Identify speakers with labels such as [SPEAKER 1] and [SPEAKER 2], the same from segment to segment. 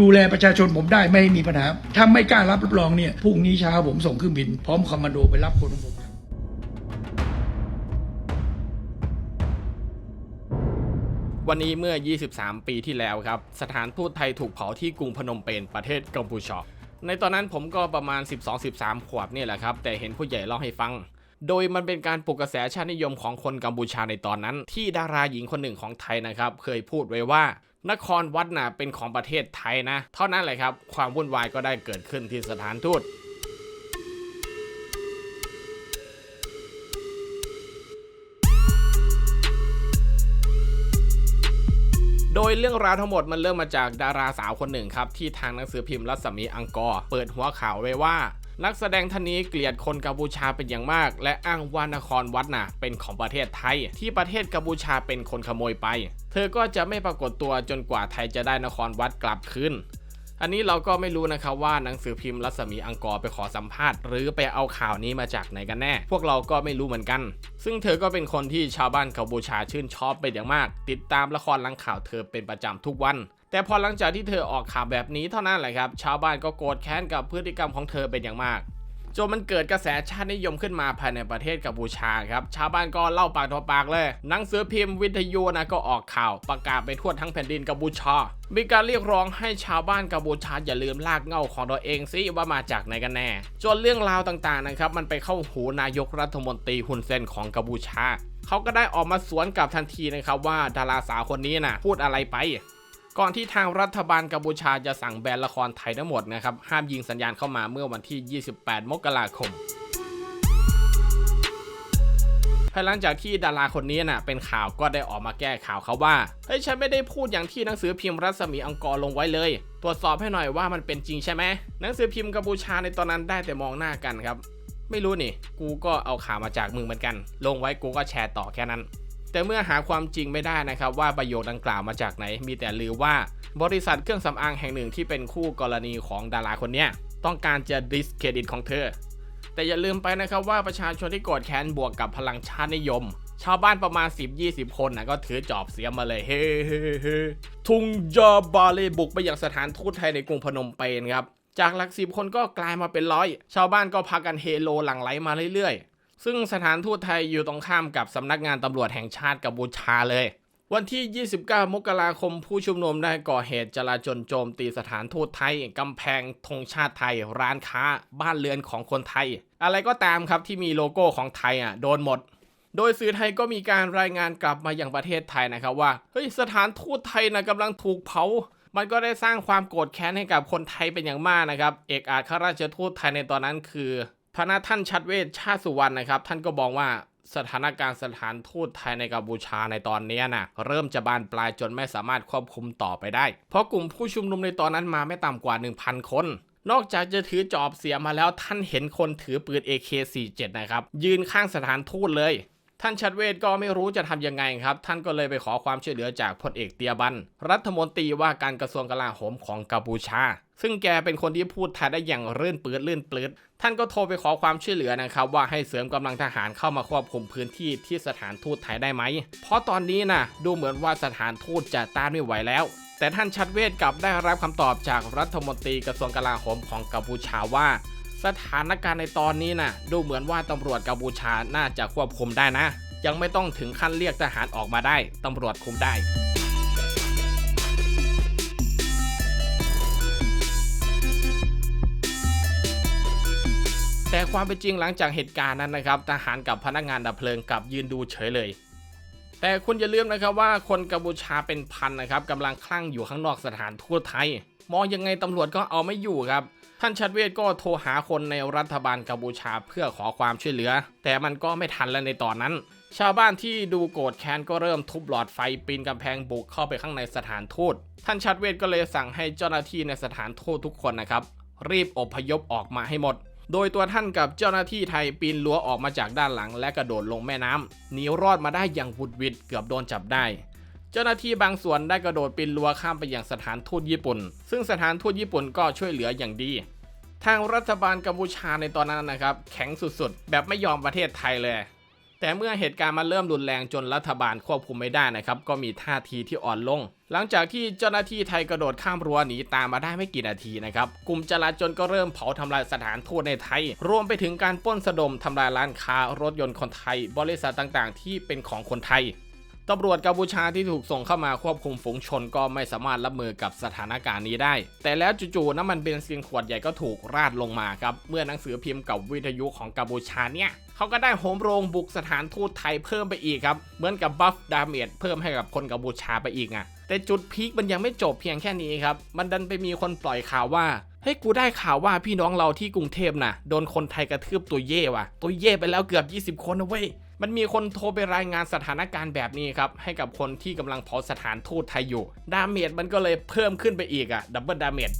[SPEAKER 1] ดูแลประชาชนผมได้ไม่มีปัญหาถ้าไม่กล้ารับรับรองเนี่ยพรุ่งนี้เช้าผมส่งเครื่องบิน พร้อมคอมมานโดไปรับคนของผม
[SPEAKER 2] วันนี้เมื่อ 23 ปีที่แล้วครับ สถานทูตไทยถูกเผาที่กรุงพนมเปญประเทศกัมพูชา ในตอนนั้นผมก็ประมาณ 12-13 ขวบเนี่ยแหละครับ แต่เห็นผู้ใหญ่เล่าให้ฟัง โดยมันเป็นการปลุกกระแสชาตินิยมของคนกัมพูชาในตอนนั้น ที่ดาราหญิงคนหนึ่งของไทยนะครับ เคยพูดไว้ว่า นครวัดน่ะเป็นของประเทศไทยนะ เท่านั้นแหละครับ ความวุ่นวายก็ได้เกิดขึ้นที่สถานทูตโดยเรื่องราวทั้งหมดมันเริ่มมาจากดาราสาวคนหนึ่งครับ ที่ทางหนังสือพิมพ์รัศมีอังกอร์เปิดหัวข่าวไว้ว่า นักแสดงท่านนี้เกลียดคนกัมพูชาเป็นอย่างมาก และอ้างว่านครวัดน่ะเป็นของประเทศไทย ที่ประเทศกัมพูชาเป็นคนขโมยไป เธอก็จะไม่ปรากฏตัวจนกว่าไทยจะได้นครวัดกลับคืน อันนี้เราก็ไม่รู้นะครับว่าหนังสือพิมพ์รัศมีอังกอร์ไปขอสัมภาษณ์หรือไปเอาข่าวนี้มาจากไหนกันแน่ พวกเราก็ไม่รู้เหมือนกัน ซึ่งเธอก็เป็นคนที่ชาวบ้านกัมพูชาชื่นชอบเป็นอย่างมาก ติดตามละครลังข่าวเธอเป็นประจำทุกวันแต่พอหลังจากที่เธอออกข่าวแบบนี้เท่านั้นแหละครับ ชาวบ้านก็โกรธแค้นกับพฤติกรรมของเธอเป็นอย่างมาก จนมันเกิดกระแสชาตินิยมขึ้นมาภายในประเทศกัมพูชาครับชาวบ้านก็เล่าปากต่อปากเลย หนังสือพิมพ์วิทยุนะก็ออกข่าวประกาศไปทั่วทั้งแผ่นดินกัมพูชา มีการเรียกร้องให้ชาวบ้านกัมพูชาอย่าลืมลากเงาของตัวเองซิว่ามาจากไหนกันแน่ จนเรื่องราวต่างๆนะครับมันไปเข้าหูนายกรัฐมนตรีฮุนเซนของกัมพูชาเขาก็ได้ออกมาสวนกลับทันทีนะครับว่าดาราสาวคนนี้นะพูดอะไรไป ก่อนที่ทางรัฐบาลกัมพูชาจะสั่งแบนละครไทยทั้งหมดนะครับ ห้ามยิงสัญญาณเข้ามาเมื่อวันที่ 28 มกราคมภายหลังจากที่ดาราคนนี้น่ะเป็นข่าวก็ได้ออกมาแก้ข่าวเขาว่า เฮ้ยฉันไม่ได้พูดอย่างที่หนังสือพิมพ์รัศมีอังกอร์ลงไว้เลย ตรวจสอบให้หน่อยว่ามันเป็นจริงใช่ไหมหนังสือพิมพ์กัมพูชาในตอนนั้นได้แต่มองหน้ากันครับ ไม่รู้นี่ กูก็เอาข่าวมาจากมึงเหมือนกัน ลงไว้กูก็แชร์ต่อแค่นั้น แต่เมื่อหาความจริงไม่ได้นะครับว่าประโยคดังกล่าวมาจากไหน มีแต่ลือว่าบริษัทเครื่องสำอางแห่งหนึ่งที่เป็นคู่กรณีของดาราคนนี้ต้องการจะดิสเครดิตของเธอ แต่อย่าลืมไปนะครับว่าประชาชนที่โกรธแค้นบวกกับพลังชาตินิยม ชาวบ้านประมาณ 10-20 คนนะก็ถือจอบเสียมมาเลยเฮ้เฮ้เฮ้ทุงยาบาเลบุกไปยังสถานทูตไทยในกรุงพนมเปญครับจากหลักสิบคนก็กลายมาเป็นร้อย ชาวบ้านก็พากันเฮโลหลั่งไหลมาเรื่อยๆ ซึ่งสถานทูตไทยอยู่ตรงข้ามกับสำนักงานตำรวจแห่งชาติกัมพูชาเลย วันที่ 29 มกราคมผู้ชุมนุมได้ก่อเหตุจลาจลโจมตีสถานทูตไทยกำแพงธงชาติไทย ร้านค้า บ้านเรือนของคนไทย อะไรก็ตามครับที่มีโลโก้ของไทยอะโดนหมดโดยสื่อไทยก็มีการรายงานกลับมาอย่างประเทศไทยนะครับว่าเฮ้ยสถานทูตไทยนะกำลังถูกเผา มันก็ได้สร้างความโกรธแค้นให้กับคนไทยเป็นอย่างมากนะครับ เอกอัครราชทูตไทยในตอนนั้นคือ พระนาท่านชัดเวชชาติสุวรรณนะครับ ท่านก็บอกว่าสถานการณ์สถานทูตไทยในกัมพูชาในตอนนี้นะเริ่มจะบานปลายจนไม่สามารถควบคุมต่อไปได้ เพราะกลุ่มผู้ชุมนุมในตอนนั้นมาไม่ต่ำกว่า 1,000 คน นอกจากจะถือจอบเสียมาแล้วท่านเห็นคนถือปืน AK47 นะครับ ยืนข้างสถานทูตเลย ท่านชัดเวทก็ไม่รู้จะทำยังไงครับ ท่านก็เลยไปขอความช่วยเหลือจากพลเอกเตียบัน รัฐมนตรีว่าการกระทรวงกลาโหมของกัมพูชา ซึ่งแกเป็นคนที่พูดไทยได้อย่างเรื่นเปืดลื่นเปลืดท่านก็โทรไปขอความช่วยเหลือนะครับ ว่าให้เสริมกำลังทหารเข้ามาควบคุมพื้นที่ที่สถานทูตไทยได้ไหม เพราะตอนนี้นะดูเหมือนว่าสถานทูตจะต้านไม่ไหวแล้ว แต่ท่านชัดเวทกลับได้รับคำตอบจากรัฐมนตรีกระทรวงกลาโหมของกัมพูชาว่า สถานการณ์ในตอนนี้นะดูเหมือนว่าตำรวจกัมพูชาน่าจะควบคุมได้นะ ยังไม่ต้องถึงขั้นเรียกทหารออกมาได้ตำรวจคุมได้ ความเป็นจริงหลังจากเหตุการณ์นั้นนะครับทหารกับพนักงานดับเพลิงกลับยืนดูเฉยเลย แต่คุณอย่าลืมนะครับว่าคนกัมพูชาเป็นพันนะครับกำลังคลั่งอยู่ข้างนอกสถานทูตไทย มองยังไงตำรวจก็เอาไม่อยู่ครับท่านชัดเวทก็โทรหาคนในรัฐบาลกัมพูชาเพื่อขอความช่วยเหลือ แต่มันก็ไม่ทันแล้วในตอนนั้น ชาวบ้านที่ดูโกรธแค้นก็เริ่มทุบหลอดไฟปีนกำแพงบุกเข้าไปข้างในสถานทูตท่านชัดเวทก็เลยสั่งให้เจ้าหน้าที่ในสถานทูตทุกคนนะครับ รีบอพยพออกมาให้หมด โดยตัวท่านกับเจ้าหน้าที่ไทยปีนรั้วออกมาจากด้านหลัง และกระโดดลงแม่น้ำหนีรอดมาได้อย่างหุดวิดเกือบโดนจับได้ เจ้าหน้าที่บางส่วนได้กระโดดปีนรั้วข้ามไปยังสถานทูตญี่ปุ่น ซึ่งสถานทูตญี่ปุ่นก็ช่วยเหลืออย่างดี ทางรัฐบาลกัมพูชาในตอนนั้นนะครับ แข็งสุดๆ แบบไม่ยอมประเทศไทยเลย แต่เมื่อเหตุการณ์มันเริ่มรุนแรงจนรัฐบาลควบคุมไม่ได้นะครับ ก็มีท่าทีที่อ่อนลง หลังจากที่เจ้าหน้าที่ไทยกระโดดข้ามรั้วหนีตามมาได้ไม่กี่นาทีนะครับ กลุ่มจลาจลก็เริ่มเผาทำลายสถานทูตในไทย รวมไปถึงการป้นสะดมทำลายร้านค้ารถยนต์คนไทย บริษัทต่างๆ ที่เป็นของคนไทย ตำรวจกัมพูชาที่ถูกส่งเข้ามาควบคุมฝูงชนก็ไม่สามารถรับมือกับสถานการณ์นี้ได้ แต่แล้วจู่ๆน้ำมันเบนซินขวดใหญ่ก็ถูกราดลงมาครับ เมื่อหนังสือพิมพ์กับวิทยุของกัมพูชาเนี่ยเขาก็ได้โหมโรงบุกสถานทูตไทยเพิ่มไปอีกครับ เหมือนกับบัฟดาเมจเพิ่มให้กับคนกัมพูชาไปอีกอะแต่จุดพีคมันยังไม่จบเพียงแค่นี้ครับ มันดันไปมีคนปล่อยข่าวว่าเฮ้ยกูได้ข่าวว่าพี่น้องเราที่กรุงเทพน่ะโดนคนไทยกระทืบตัวเย่ว่ะ ตัวเย่ไปแล้วเกือบ 20 คนนะเว้ยมันมีคนโทรไปรายงานสถานการณ์แบบนี้ครับ ให้กับคนที่กำลังเผาสถานทูตไทยอยู่ ดาเมจมันก็เลยเพิ่มขึ้นไปอีกอะดับเบิลดาเมจ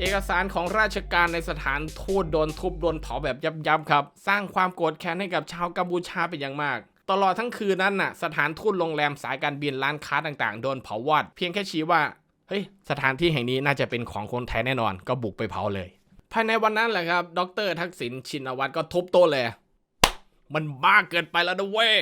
[SPEAKER 2] เอกสารของราชการในสถานทูตโดนทุบโดนเผาแบบยับๆครับ สร้างความโกรธแค้นให้กับชาวกัมพูชาเป็นอย่างมาก ตลอดทั้งคืนนั้นน่ะ สถานทูตโรงแรมสายการบินร้านค้าต่างๆ โดนเผาวอด เพียงแค่ชี้ว่า เฮ้ยสถานที่แห่งนี้น่าจะเป็นของคนไทยแน่นอน ก็บุกไปเผาเลย ภายในวันนั้นแหละครับ ดรทักษิณชินวัตรก็ทุบโต๊ะเลย มันบ้าเกินไปแล้วนะเว้ย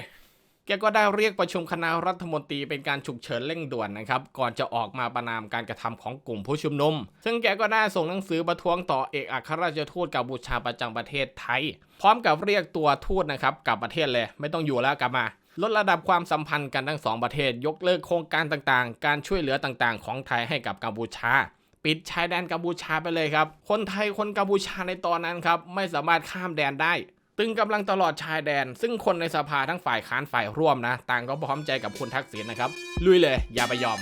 [SPEAKER 2] แกก็ได้เรียกประชุมคณะรัฐมนตรีเป็นการฉุกเฉินเร่งด่วนนะครับ ก่อนจะออกมาประนามการกระทำของกลุ่มผู้ชุมนุม ซึ่งแกก็ได้ส่งหนังสือประท้วงต่อเอกอัครราชทูตกัมพูชาประจำประเทศไทย พร้อมกับเรียกตัวทูตนะครับกลับประเทศเลย ไม่ต้องอยู่แล้วกลับมา ลดระดับความสัมพันธ์กันทั้งสองประเทศ ยกเลิกโครงการต่างๆ การช่วยเหลือต่างๆ ของไทยให้กับกัมพูชา ปิดชายแดนกัมพูชาไปเลยครับ คนไทยคนกัมพูชาในตอนนั้นครับไม่สามารถข้ามแดนได้ ตึงกำลังตลอดชายแดน ซึ่งคนในสภาทั้งฝ่ายค้านฝ่ายร่วมนะ ต่างก็พร้อมใจกับคุณทักษิณนะครับลุยเลยอย่าไปยอม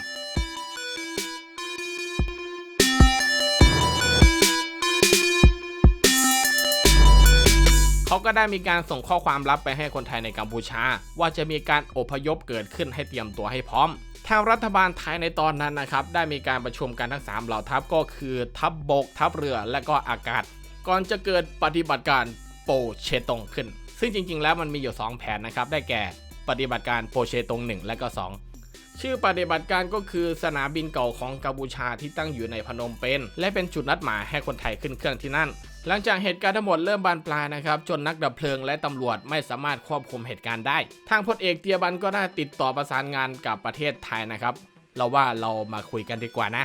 [SPEAKER 2] ก็ได้มีการส่งข้อความลับไปให้คนไทยในกัมพูชา ว่าจะมีการอพยพเกิดขึ้นให้เตรียมตัวให้พร้อมทางรัฐบาลไทยในตอนนั้นนะครับได้มีการประชุมกันทั้ง 3 เหล่าทัพก็คือทัพบบกทัพเรือและก็อากาศ ก่อนจะเกิดปฏิบัติการโปเชตงขึ้น ซึ่งจริง ๆ แล้วมันมีอยู่ 2 แผนนะครับได้แก่ปฏิบัติการโปเชตง 1 และก็ 2ชื่อปฏิบัติการก็คือสนามบินเก่าของกัมพูชาที่ตั้งอยู่ในพนมเปญและเป็นจุดนัดหมายให้คนไทยขึ้นเครื่องที่นั่น หลังจากเหตุการณ์ทั้งหมดเริ่มบานปลายนะครับ จนนักดับเพลิงและตำรวจไม่สามารถควบคุมเหตุการณ์ได้ ทางพลเอกเตียบันก็ได้ติดต่อประสานงานกับประเทศไทยนะครับ เราว่าเรามาคุยกันดีกว่านะ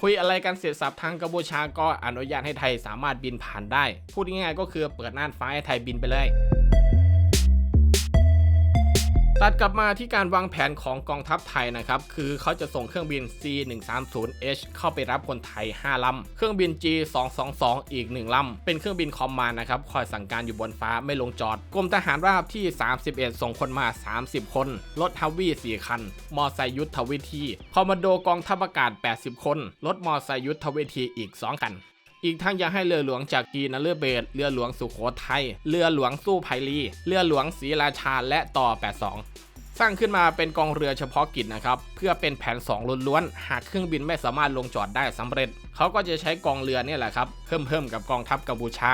[SPEAKER 2] คุยอะไรกันเสร็จสับทางกัมพูชาก็อนุญาตให้ไทยสามารถบินผ่านได้ พูดง่ายๆก็คือเปิดน่านฟ้าให้ไทยบินไปเลย ตัดกลับมาที่การวางแผนของกองทัพไทยนะครับ คือเขาจะส่งเครื่องบิน C130H เข้าไปรับคนไทย 5 ลำ เครื่องบิน G222 อีก 1 ลำ เป็นเครื่องบินคอมมานด์นะครับ คอยสั่งการอยู่บนฟ้าไม่ลงจอด กรมทหารราบที่ 31 ส่งคนมา 30 คน รถฮัมวี่ 4 คัน มอไซค์ยุทธวิธี คอมมานโดกองทัพอากาศ 80 คน รถมอไซค์ยุทธวิธีอีก 2 คัน อีกทั้งยังให้เรือหลวงจากกีนเรือเบศเรือหลวงสุโขทัยเรือหลวงสู้ไพลี เรือหลวงศรีราชาและต่อ 82 สร้างขึ้นมาเป็นกองเรือเฉพาะกิจนะครับ เพื่อเป็นแผน 2ล้วนๆหากเครื่องบินไม่สามารถลงจอดได้สำเร็จ เขาก็จะใช้กองเรือเนี่ยแหละครับเพิ่มเพิ่มกับกองทัพกัมพูชา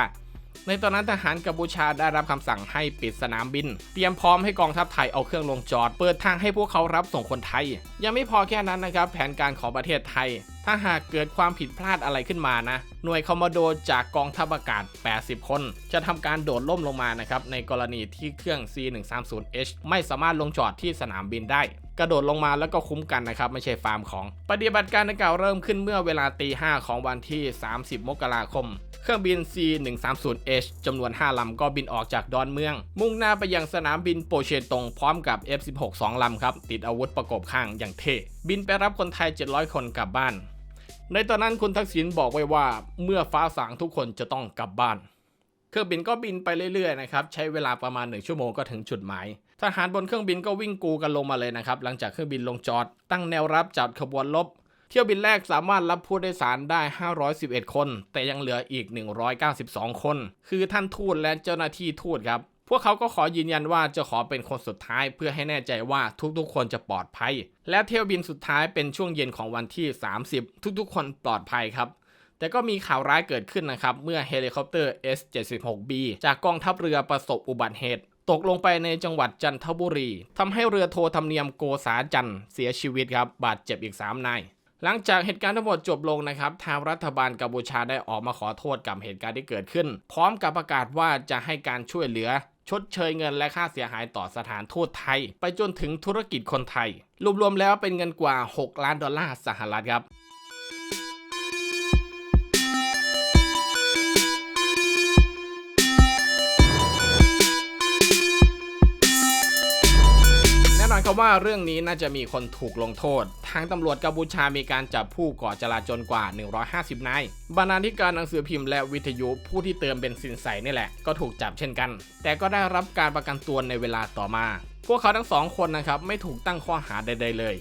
[SPEAKER 2] ในตอนนั้นทหารกัมพูชาได้รับคำสั่งให้ปิดสนามบิน เตรียมพร้อมให้กองทัพไทยเอาเครื่องลงจอด เปิดทางให้พวกเขารับส่งคนไทย ยังไม่พอแค่นั้นนะครับ แผนการของประเทศไทย ถ้าหากเกิดความผิดพลาดอะไรขึ้นมานะ หน่วยคอมมานโดจากกองทัพอากาศ 80 คน จะทำการโดดล่มลงมานะครับ ในกรณีที่เครื่อง C130H ไม่สามารถลงจอดที่สนามบินได้ กระโดดลงมาแล้วก็คุ้มกันนะครับ ไม่ใช่ฟาร์มของ ปฏิบัติการดังกล่าวเริ่มขึ้นเมื่อเวลาตี 5 ของวันที่ 30 มกราคมเครื่องบิน C130H จำนวน 5 ลำก็บินออกจากดอนเมือง มุ่งหน้าไปยังสนามบินโปเชตงพร้อมกับ F16 2 ลำครับ ติดอาวุธประกบข้างอย่างเท่ บินไปรับคนไทย 700 คนกลับบ้าน ในตอนนั้นคุณทักษิณบอกไว้ว่าเมื่อฟ้าสางทุกคนจะต้องกลับบ้าน เครื่องบินก็บินไปเรื่อยๆนะครับใช้เวลาประมาณหนึ่งชั่วโมงก็ถึงจุดหมายทหารบนเครื่องบินก็วิ่งกูกันลงมาเลยนะครับหลังจากเครื่องบินลงจอด ตั้งแนวรับจัดขบวนรบเที่ยวบินแรกสามารถรับผู้โดยสารได้ 511 คน แต่ยังเหลืออีก 192 คน คือท่านทูตและเจ้าหน้าที่ทูตครับ วกเขาก็ขอยืนยันว่าจะขอเป็นคนสุดท้ายเพื่อให้แน่ใจว่าทุกๆ คนจะปลอดภัย และเที่ยวบินสุดท้ายเป็นช่วงเย็นของวันที่ 30 ทุกๆ คนปลอดภัยครับ แต่ก็มีข่าวร้ายเกิดขึ้นนะครับ เมื่อเฮลิคอปเตอร์ S76B จากกองทัพเรือประสบอุบัติเหตุตกลงไปในจังหวัดจันทบุรีทำให้เรือโทธรรมเนียมโกษาจันทร์เสียชีวิตครับ บาดเจ็บอีก 3 นาย หลังจากเหตุการณ์ทั้งหมดจบลงนะครับ ทางรัฐบาลกัมพูชาได้ออกมาขอโทษกับเหตุการณ์ที่เกิดขึ้น พร้อมกับประกาศว่าจะให้การช่วยเหลือ ชดเชยเงินและค่าเสียหายต่อสถานทูตไทย ไปจนถึงธุรกิจคนไทย รวมๆแล้วเป็นเงินกว่า 6 ล้านดอลลาร์สหรัฐครับ แน่นอนครับว่าเรื่องนี้น่าจะมีคนถูกลงโทษ ทางตำรวจกัมพูชามีการจับผู้ก่อจลาจลกว่า 150 นาย บรรณาธิการหนังสือพิมพ์และวิทยุผู้ที่เติมเบนซินใส่นี่แหละ ก็ถูกจับเช่นกัน แต่ก็ได้รับการประกันตัวในเวลาต่อมา พวกเขาทั้งสองคนนะครับไม่ถูกตั้งข้อหาใด ๆ เลย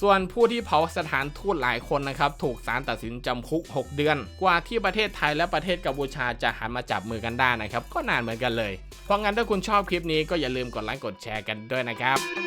[SPEAKER 2] ส่วนผู้ที่เผาสถานทูตหลายคนนะครับถูกศาลตัดสินจำคุก 6 เดือน กว่าที่ประเทศไทยและประเทศกัมพูชาจะหันมาจับมือกันได้นะครับ ก็นานเหมือนกันเลย เพราะงั้นถ้าคุณชอบคลิปนี้ก็อย่าลืมกดไลค์กดแชร์กันด้วยนะครับ